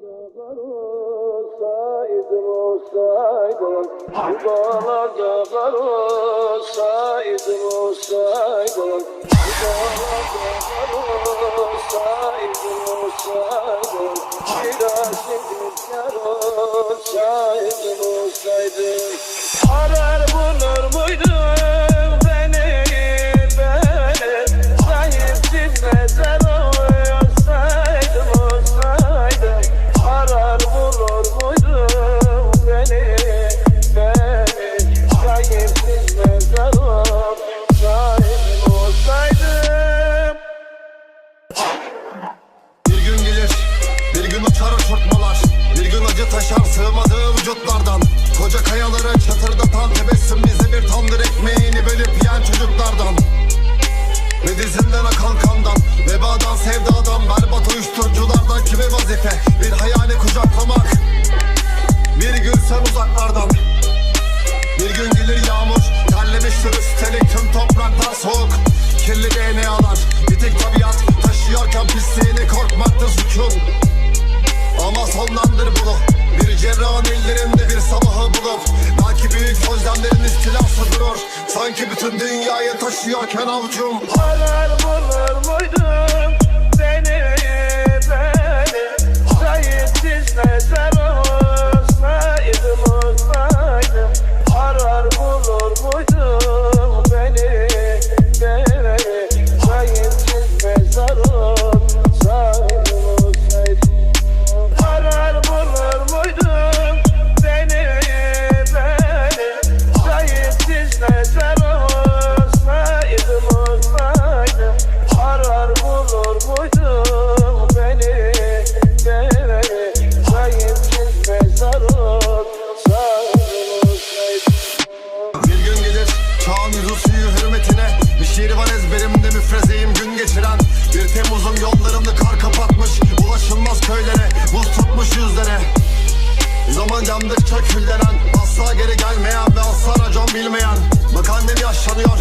kar olsaydım taşar sığmadığı vücutlardan. Koca kayaları çatırdatan tebessüm bize bir tandır ekmeğini bölüp yiyen çocuklardan. Ve dizinden akan kandan, vebadan sevdadan Berbat uyuşturuculardan kime vazife? Bir hayali kucaklamak. Bir gün sen uzaklardan. Bir gün gelir yağmur Terlemiştir üstelik tüm topraklar soğuk. Kirli DNA'lar Bitik tabiat Taşıyorken pisliğini korkmaktır sükun Ama sonlandır bunu cerrahın ellerinde bir sabahı bulup Belki büyük özlemlerin istilası durur Sanki bütün dünyayı taşıyorken avucum Arar bulur muydum seni ezberimde müfrezeyim gün geçiren. Bir Temmuz'un yollarını kar kapatmış Ulaşılmaz köylere buz tutmuş yüzlere. Zaman yandıkça küllenen Asla geri gelmeyen ve asla racon bilmeyen. Bak annem yaşlanıyor